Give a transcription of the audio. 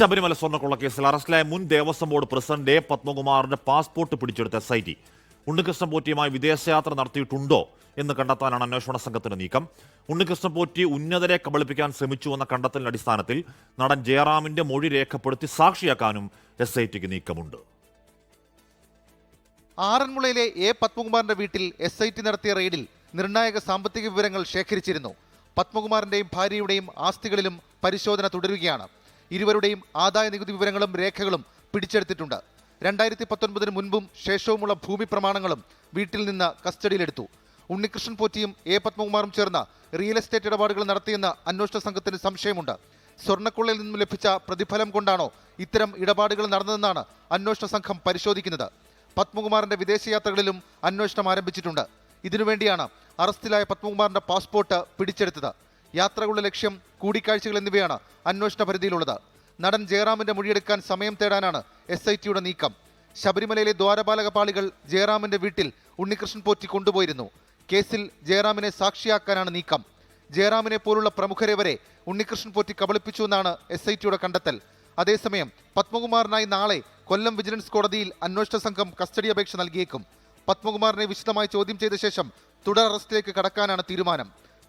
ശബരിമല സ്വർണക്കൊള്ള കേസിൽ അറസ്റ്റിലായ മുൻ ദേവസ്വം ബോർഡ് പ്രസിഡന്റ് എ. പത്മകുമാറിന്റെ പാസ്പോർട്ട് പിടിച്ചെടുത്ത എസ് ഐ ടി ഉണ്ണികൃഷ്ണൻ പോറ്റിയുമായി വിദേശയാത്ര നടത്തിയിട്ടുണ്ടോ എന്ന് കണ്ടെത്താനാണ് അന്വേഷണ സംഘത്തിന്റെ നീക്കം. ഉണ്ണികൃഷ്ണൻ പോറ്റി ഉന്നതരെ കബളിപ്പിക്കാൻ ശ്രമിച്ചുവെന്ന കണ്ടെത്തലിന്റെ അടിസ്ഥാനത്തിൽ നടൻ ജയറാമിന്റെ മൊഴി രേഖപ്പെടുത്തി സാക്ഷിയാക്കാനും എസ് ഐ ടിക്ക് നീക്കമുണ്ട്. ആറന്മുളയിലെ എ. പത്മകുമാറിന്റെ വീട്ടിൽ എസ് ഐ ടി നടത്തിയ റെയ്ഡിൽ നിർണായക സാമ്പത്തിക വിവരങ്ങൾ ശേഖരിച്ചിരുന്നു. പത്മകുമാറിന്റെയും ഭാര്യയുടെയും ആസ്തികളിലും പരിശോധന തുടരുകയാണ്. ഇരുവരുടെയും ആദായ നികുതി വിവരങ്ങളും രേഖകളും പിടിച്ചെടുത്തിട്ടുണ്ട്. രണ്ടായിരത്തി പത്തൊൻപതിന് മുൻപും ശേഷവുമുള്ള ഭൂമി പ്രമാണങ്ങളും വീട്ടിൽ നിന്ന് കസ്റ്റഡിയിലെടുത്തു. ഉണ്ണികൃഷ്ണൻ പോറ്റിയും എ. പത്മകുമാറും ചേർന്ന റിയൽ എസ്റ്റേറ്റ് ഇടപാടുകൾ നടത്തിയെന്ന് അന്വേഷണ സംഘത്തിന് സംശയമുണ്ട്. സ്വർണക്കുള്ളിൽ നിന്നും ലഭിച്ച പ്രതിഫലം കൊണ്ടാണോ ഇത്തരം ഇടപാടുകൾ നടന്നതെന്നാണ് അന്വേഷണ സംഘം പരിശോധിക്കുന്നത്. പത്മകുമാറിന്റെ വിദേശയാത്രകളിലും അന്വേഷണം ആരംഭിച്ചിട്ടുണ്ട്. ഇതിനുവേണ്ടിയാണ് അറസ്റ്റിലായ പത്മകുമാറിന്റെ പാസ്പോർട്ട് പിടിച്ചെടുത്തത്. യാത്രകളുടെ ലക്ഷ്യം കൂടിക്കാഴ്ചകൾ എന്നിവയാണ് അന്വേഷണ പരിധിയിലുള്ളത്. നടൻ ജയറാമിന്റെ മൊഴിയെടുക്കാൻ സമയം തേടാനാണ് എസ് ഐ ടിയുടെ നീക്കം. ശബരിമലയിലെ ദ്വാരപാലക പാളികൾ ജയറാമിന്റെ വീട്ടിൽ ഉണ്ണികൃഷ്ണൻ പോറ്റി കൊണ്ടുപോയിരുന്നു. കേസിൽ ജയറാമിനെ സാക്ഷിയാക്കാനാണ് നീക്കം. ജയറാമിനെ പോലുള്ള പ്രമുഖരെ വരെ ഉണ്ണികൃഷ്ണൻ പോറ്റി കബളിപ്പിച്ചു എന്നാണ് എസ് ഐ ടിയുടെ കണ്ടെത്തൽ. അതേസമയം പത്മകുമാറിനായി നാളെ കൊല്ലം വിജിലൻസ് കോടതിയിൽ അന്വേഷണ സംഘം കസ്റ്റഡി അപേക്ഷ നൽകിയേക്കും. പത്മകുമാറിനെ വിശദമായി ചോദ്യം ചെയ്ത ശേഷം തുടർ അറസ്റ്റിലേക്ക് കടക്കാനാണ് തീരുമാനം.